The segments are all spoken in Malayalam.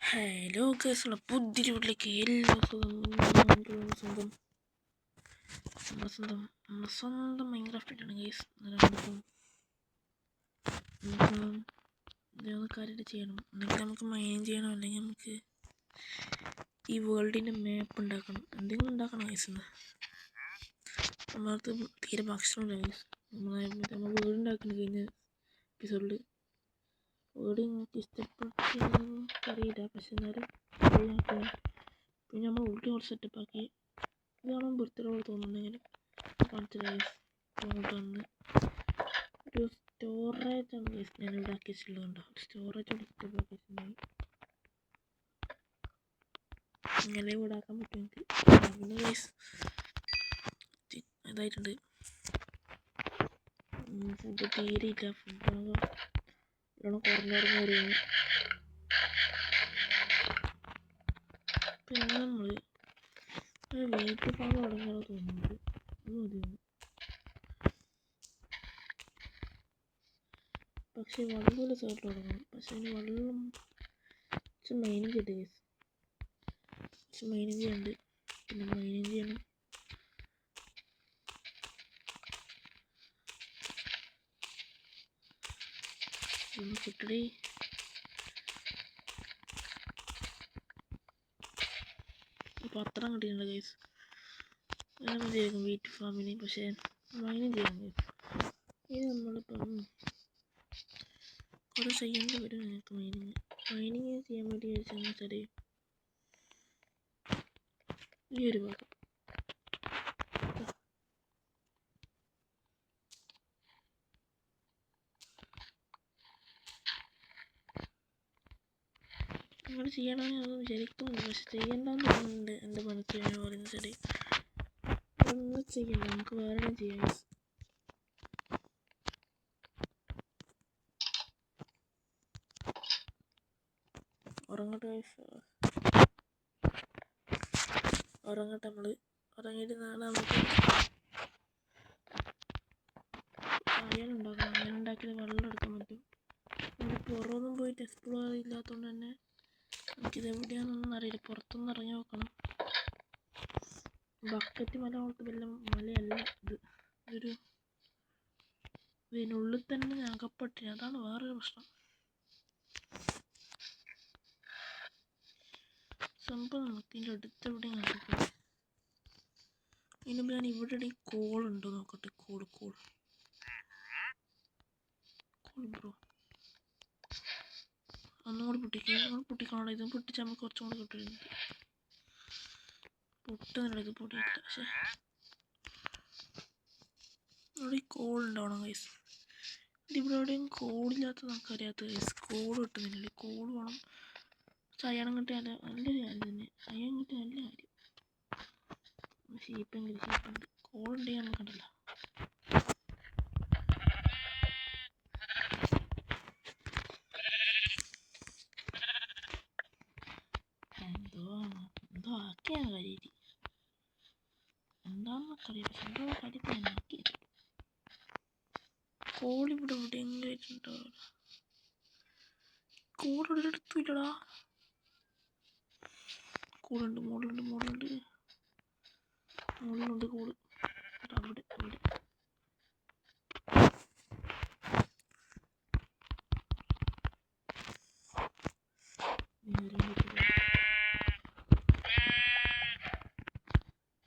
ഹലോ കേസുള്ള പുതിയ വീട്ടിലേക്ക് എല്ലാ സ്വന്തം നമ്മുടെ സ്വന്തം നമ്മുടെ സ്വന്തം മൈൻക്രാഫ്റ്റാണ് കേസ് കാര്യം ചെയ്യണം. അല്ലെങ്കിൽ നമുക്ക് മൈൻ ചെയ്യണം അല്ലെങ്കിൽ നമുക്ക് ഈ വേൾഡിന്റെ മാപ്പ് ഉണ്ടാക്കണം. എന്തെങ്കിലും ഉണ്ടാക്കണം കേസ് നമ്മളടുത്ത് തീരെ ഭക്ഷണമില്ല കേസ് നമ്മളെ നമ്മൾ വീടുണ്ടാക്കണം കഴിഞ്ഞ എപ്പിസോഡിൽ വീട് നിങ്ങൾക്ക് ഇഷ്ടപ്പെട്ടു അറിയില്ല. പക്ഷെ എന്നാലും പിന്നെ നമ്മൾ ഉള്ളി കുറച്ച് സെറ്റപ്പ് ആക്കി. ഇത് കാണാൻ വൃത്തിയോട് തോന്നുന്നെങ്കിലും കാണിച്ചില്ല അങ്ങോട്ട് വന്ന് ഒരു സ്റ്റോറേജ് ആണ് ഞാൻ ഇവിടെ ആക്കി ഒരു സ്റ്റോറേജ് ഇവിടെ വെച്ചിട്ടുണ്ടെങ്കിൽ ഇങ്ങനെ ഇവിടെ ആക്കാൻ പറ്റും എനിക്ക്. പിന്നെ ഗൈസ് ഇതായിട്ടുണ്ട്. ഫുഡ് തീരെ ഇല്ല. ഫുഡ് നല്ലോണം കുറഞ്ഞിറങ്ങി വരുന്നു പിന്നെ നമ്മൾ വീട്ടിൽ ഫാം തുടങ്ങിയാലോ തോന്നുന്നത് അത് മതിയാണ് പക്ഷെ വെള്ളമുള്ള സൈഡിൽ തുടങ്ങണം. പക്ഷെ അതിന് വെള്ളം മൈനിങ് ചെയ്ത് മൈനിങ് ചെയ്യുന്നുണ്ട് പിന്നെ മൈനിങ് ചെയ്യണം. കിട്ടടി പത്രം കിട്ടിയിട്ടുണ്ട് ഗൈസ് അങ്ങനെ മതിയായിരിക്കും വീറ്റ് ഫാമിനെ പക്ഷേ മൈനും ചെയ്യാം ഗൈസ് ഇത് നമ്മളിപ്പം കുറേ ചെയ്യേണ്ടി വരും നിങ്ങൾക്ക് മൈനിങ് മൈനിങ് ചെയ്യാൻ വേണ്ടി ചോദിച്ചാൽ വെച്ചാൽ ഈ ഒരു ഭാഗം. നിങ്ങൾ ചെയ്യണമെന്ന് ഞാൻ വിചാരിക്കുന്നുണ്ട് പക്ഷെ ചെയ്യണ്ടെന്ന് തോന്നുന്നുണ്ട് എന്റെ മനസ്സിൽ ഞാൻ പറയുന്നത് ശരി ഒന്നും ചെയ്യണ്ട. നമുക്ക് വേറെ ചെയ്യാം. ഉറങ്ങട്ടെ. ഉറങ്ങട്ടെ നമ്മൾ ഉറങ്ങിയിട്ട് നാളെ നമുക്ക് അയൺ ഉണ്ടാക്കിയത് വെള്ളം എടുക്കാൻ പറ്റും നമ്മുടെ പുറമൊന്നും പോയിട്ട് എക്സ്പ്ലോർ ഇല്ലാത്തതുകൊണ്ട് തന്നെ എനിക്കിത് എവിടെയാണെന്നൊന്നും അറിയില്ല. പുറത്തൊന്നും ഇറങ്ങി നോക്കണം. ബക്കറ്റ് മല പോലത്തെ വല്ല മലയല്ല ഇത്. ഇതൊരു ഇതിനുള്ളിൽ തന്നെ ഞാൻ അകപ്പെട്ടിന് അതാണ് വേറൊരു പ്രശ്നം. സംഭവം നമുക്ക് ഇതിന്റെ അടുത്ത് എവിടെയും കണ്ടിട്ടില്ല ഇതിനുമ്പ് ഞാൻ ഇവിടെ കോൾ ഉണ്ടോ നോക്കട്ടെ. കോൾ കോൾ കോൾ ബ്രോ ഒന്നും കൂടി പൊട്ടിക്കുക നമ്മൾ പൊട്ടിക്കണോ ഇത് പൊട്ടിച്ചാൽ നമുക്ക് കുറച്ചും കൂടി കിട്ടും പൊട്ടുന്നുണ്ട് ഇത് പൊട്ടിയിട്ട്. പക്ഷേ ഇവിടെ കോൾ ഉണ്ടാവണം ഗൈസ് ഇതിവിടെ എവിടെയും കോളില്ലാത്ത നമുക്കറിയാത്ത ഗൈസ് കോൾ കിട്ടുന്നില്ല കോൾ വേണം. സയ്യണം കിട്ടിയാൽ നല്ലൊരു കാര്യം തന്നെ സയ്യം കിട്ടിയ നല്ല കാര്യം ഷീപ്പെങ്കിലും ഷീപ്പുണ്ട് കോൾ ഉണ്ടെങ്കിൽ നമുക്കുണ്ടല്ലോ എന്തോ ആണ് എന്തോ ആക്കിയാണ് കാര്യമായിട്ട് എന്താണെന്നൊക്കെ അറിയില്ല പക്ഷെ എന്തോ കാര്യത്തിൽ ഞാൻ ആക്കിയത് കോളിവിടെ എവിടെയെങ്കിലും ആയിട്ടുണ്ടോ കോൾ എടുത്തില്ലടാ കൂടുണ്ട് മുകളിലുണ്ട് മുകളിലുണ്ട് മുകളിലുണ്ട് കൂട് അവിടെ അവിടെ ഇനി വരാൻ പറ്റില്ല.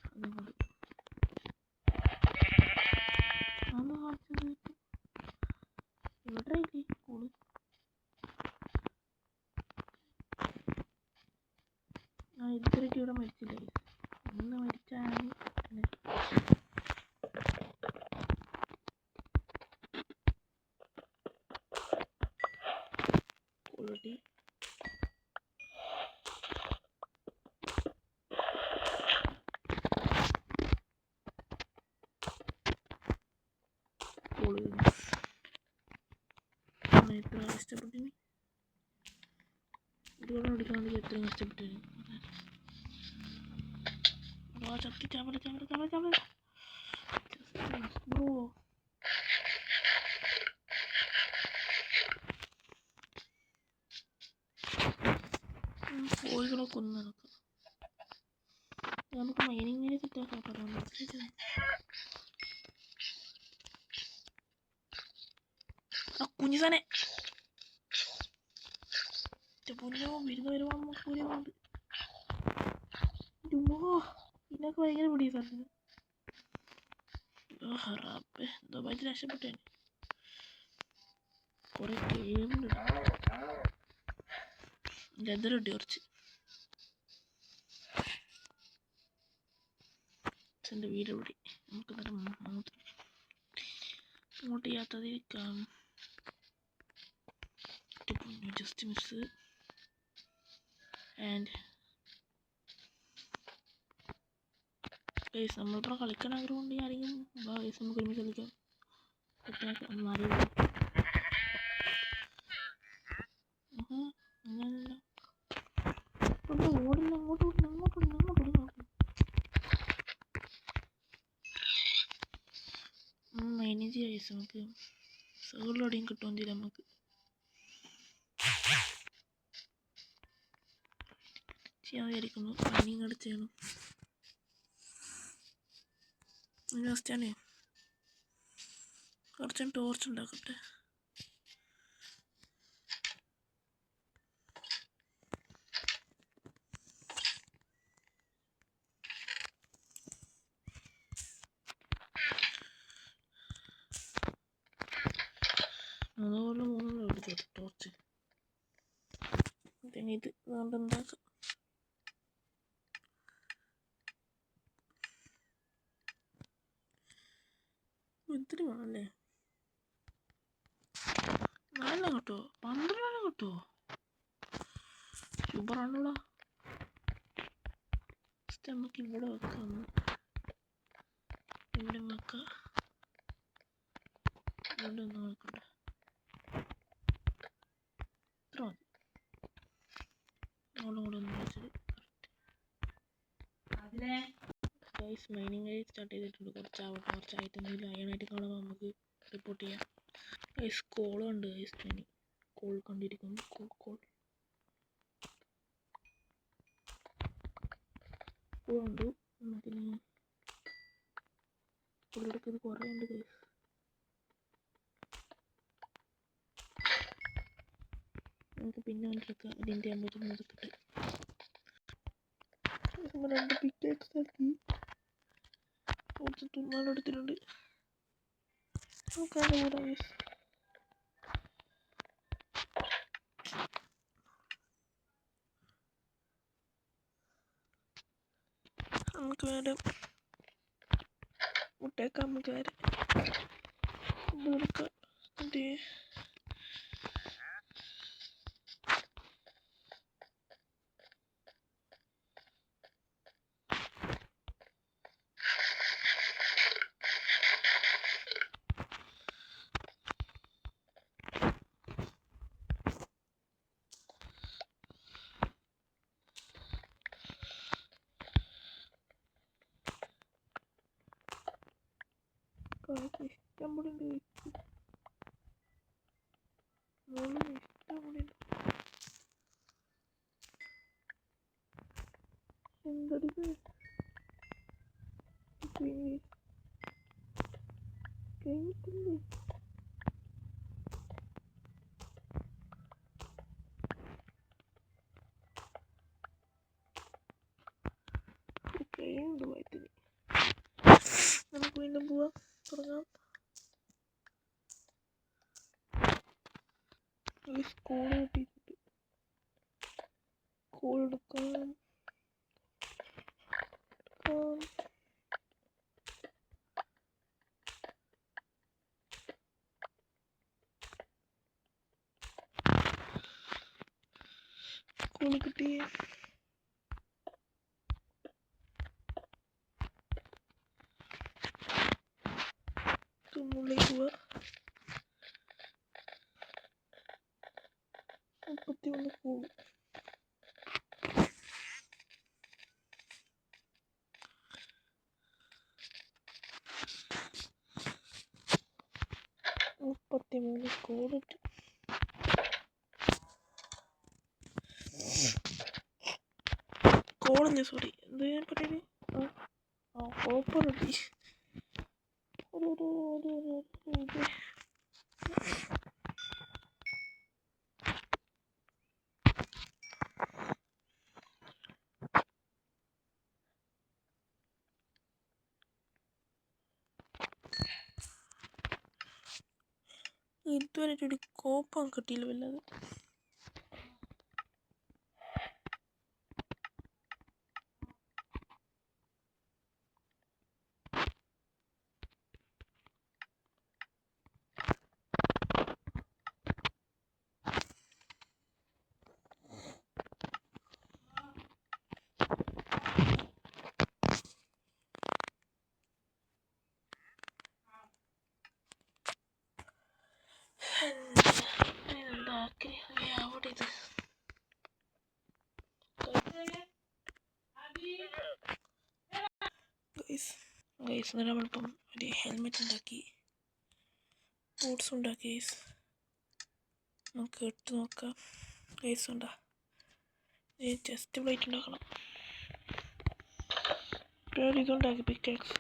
അതുകൊണ്ട് അന്ന് കാണിച്ചത് ഇവിടെ ഇല്ലേ കൂട് ഇവിടെ മരിച്ചില്ല? ഇന്ന് മരിച്ചാണ് പിന്നെ കഷ്ടപ്പെട്ടു എത്ര ഇതുകൊണ്ട് എടുക്കണമെങ്കിൽ എത്രയും കഷ്ടപ്പെട്ടിന്? ആ ചക്കി ചവല ചവല ചവല ചവല ബ്രോ സോംബികളെ കൊന്ന് നടക്കാം നമുക്ക് മൈനിങ്ങിനെ സെറ്റാക്കാം പറയാൻ പറ്റില്ല ആ കുഞ്ഞിസാനെ പൊന്നോ വരുന്ന വരുമ്പോൾ നമുക്ക് കൂലിയുണ്ട് ഇതിനൊക്കെ ഭയങ്കര പിടി പറഞ്ഞത്. റബ്ബേ എന്തോ ഭയങ്കര രക്ഷപ്പെട്ടേ കുറെ ലെതർ കിട്ടി കുറച്ച്. എന്റെ വീട് ഇവിടെ നമുക്ക് അങ്ങോട്ട് അങ്ങോട്ട് യാത്രതിരിക്കാം ജസ്റ്റ് മിസ് ആൻഡ് ഗൈസ് നമ്മളിപ്പോൾ കളിക്കാൻ ആഗ്രഹമുണ്ട് ആരെങ്കിലും ഗൈസ് നമുക്ക് ഒരുമിച്ച് കളിക്കാം. സെറ്റാക്കാം മാറി അങ്ങനെയല്ല. ഇവിടെ ഓടില്ല അങ്ങോട്ട് ഓടില്ല അങ്ങോട്ട് ഓടില്ല അങ്ങോട്ട് ഓടില്ല മാനേജ് ചെയ്യാം നമുക്ക്. സൗകളിലൂടെയും കിട്ടുമെന്ന് ചെയ്യില്ല നമുക്ക്. ചെയ്യാൻ വിചാരിക്കുന്നു. പണിയും കൂടെ ചെയ്യണം. ലാസ്റ്റാണേ കുറച്ച് ടോർച്ച് ഉണ്ടാക്കട്ടെ. അതുപോലെ മൂന്നെണ്ണം എടുത്തു ടോർച്ച് പിന്നെ ഇത് കൊണ്ട് ഉണ്ടാക്കാം. ഇത്തിരി വേണമല്ലേ നല്ല കിട്ടുമോ പന്ത്രണ്ടെണ്ണം കിട്ടുമോ സൂപ്പറാണല്ലോ ഫസ്റ്റ് നമുക്ക് ഇവിടെ വെക്കാം. ഇവിടെ വെക്കാം ഇവിടെ ഒന്ന് നോക്കണ്ട ഇത്ര മതി. അവിടെ ഒന്ന് വെച്ചിട്ട് മൈനിങ് സ്റ്റാർട്ട് ചെയ്തിട്ടുണ്ട്. കുറച്ചാവട്ടെ കുറച്ചായിട്ട് എന്തെങ്കിലും അയണായിട്ട് കാണുമ്പോൾ നമുക്ക് റിപ്പോർട്ട് ചെയ്യാം. ഗൈസ് കോളുണ്ട് ഐസ് മൈനിങ് കോൾ കണ്ടിരിക്കുന്നു. കോൾ കോൾ ഉണ്ട് നമുക്കിനി പുള്ളിയുടെ ഇത് കുറേ ഉണ്ട് ഗൈസ് നമുക്ക് പിന്നെ വന്നിരിക്കാം ഇതിന്റെ ആകുമ്പോഴത്തേക്കും നോക്കട്ടെ രണ്ട് പിക്കേക്സ് ആക്കി. കുറച്ച് തുമ്മാൻ എടുത്തിട്ടുണ്ട് നോക്കാതെ കൂടെ. നമുക്ക് വേറെ മുട്ടേക്കാം നമുക്ക് വേറെ. കൊടുക്കാം എന്നിട്ട് Kardeş ben buraya gittim. Ne oluyor işte buraya Sen garibi. Gitmeyi. Gitmeyi. School കിട്ടിയിട്ടുണ്ട് സ്കൂൾ എടുക്കാം എടുക്കാം സ്കൂൾ കിട്ടി തുമ്മുള്ളിലേക്ക് മുപ്പത്തി ഒന്ന് പോകും മുപ്പത്തി മൂന്ന് കോടിട്ട് ഗോളല്ലേ സോറി എന്ത് ഞാൻ പറയുന്നത് ആ കിട്ടി ഒരു ഒരു ഒരു ഒരു ഇതുവരെ ഒരു കോപ്പം കിട്ടിയില്ല വല്ലാതെ എന്താക്കി അവിടെ ഇത് ഗൈസ് ഗൈസ് നമ്മളിപ്പം ഒരു ഹെൽമെറ്റ് ഉണ്ടാക്കി ബൂട്ട്സ് ഉണ്ടാക്കി ഗൈസ് നമുക്ക് ഇട്ട് നോക്കാം. ഗൈസ് ഉണ്ടാ? ചെസ്റ്റ് പ്ലേറ്റ് ഉണ്ടാക്കണം. പേര് ഇതുണ്ടാക്കി പിക്കാക്സ്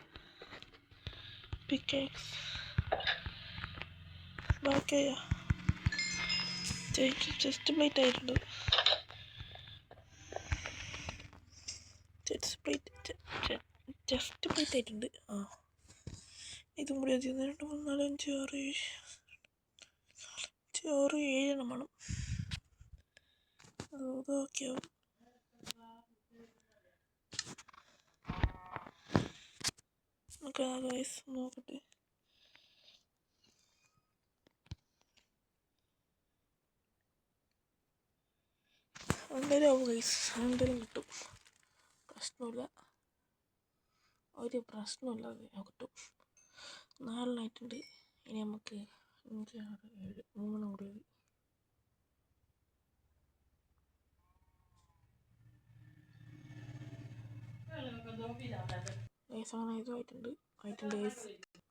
പിക്കാക്സ് ബാക്കിയാ. ചെസ്റ്റ് പ്ലേറ്റ് ആയിട്ടുണ്ട് ചെസ്റ്റ് പ്ലേറ്റ് ചെസ്റ്റ് ആയിട്ടുണ്ട്. ആ. ഇതും കൂടി അധികം രണ്ട് മൂന്ന് നാല് അഞ്ച് ആറ് ഏഴ് അഞ്ച് ആറ് ഏഴെണ്ണം വേണം. അത് ഓക്കെ ആവും. നമുക്ക് ആ ഗൈസ് നോക്കട്ടെ. എന്തായാലും ആവും ഗൈസ് എന്തായാലും കിട്ടും. പ്രശ്നമില്ല. ഒരു പ്രശ്നമില്ല അത് നൈറ്റ് ഉണ്ട്. ഇനി നമുക്ക് അഞ്ച് ആറ് ഏഴ് മൂന്ന് കൂടി അങ്ങനെ ഇതുമായിട്ടുണ്ട് ആയിട്ടുണ്ട്.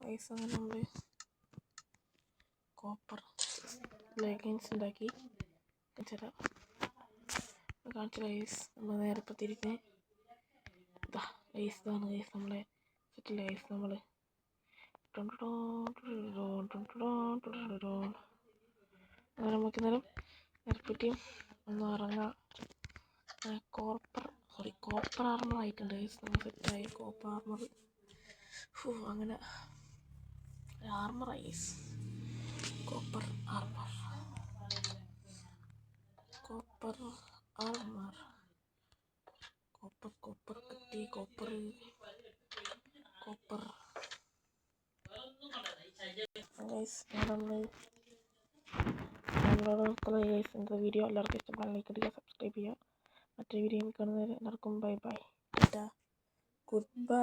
ഗൈസ് അങ്ങനെ നമ്മൾ കോപ്പർ ലെഗിൻസ് ഉണ്ടാക്കി. കാണിച്ചു നമ്മൾ നേരെ ഇപ്പോൾ തിരിഞ്ഞ് ഇതാ ഗൈസ് ഇതാണ് ഗൈസ് നമ്മളെ സെറ്റിൽ ഗൈസ് നമ്മൾ അങ്ങനെ നമുക്ക് നേരം നേരപ്പറ്റിയും ഒന്ന് ഇറങ്ങാം കോപ്പർ സോറി കോപ്പർ ആർമർ ആയിട്ടുണ്ട് ഗൈസ് നമ്മൾ സെറ്റായി കോപ്പർ ആർമർ ഫു അങ്ങനെ armour ice copper armour copper armour copper copper കിട്ടി കോപ്പർ കോപ്പർ ഗൈസ് നമ്മൾ നമ്മളോട് ഗൈസ് ഇന്നത്തെ വീഡിയോ എല്ലാവർക്കും ഇഷ്ടപ്പെടാൻ ലൈക്ക് അടിക്കുക സബ്സ്ക്രൈബ് ചെയ്യുക മറ്റൊരു വീഡിയോ കാണുന്നവരെ എല്ലാവർക്കും ബൈ ബൈ ഗുഡ് ബൈ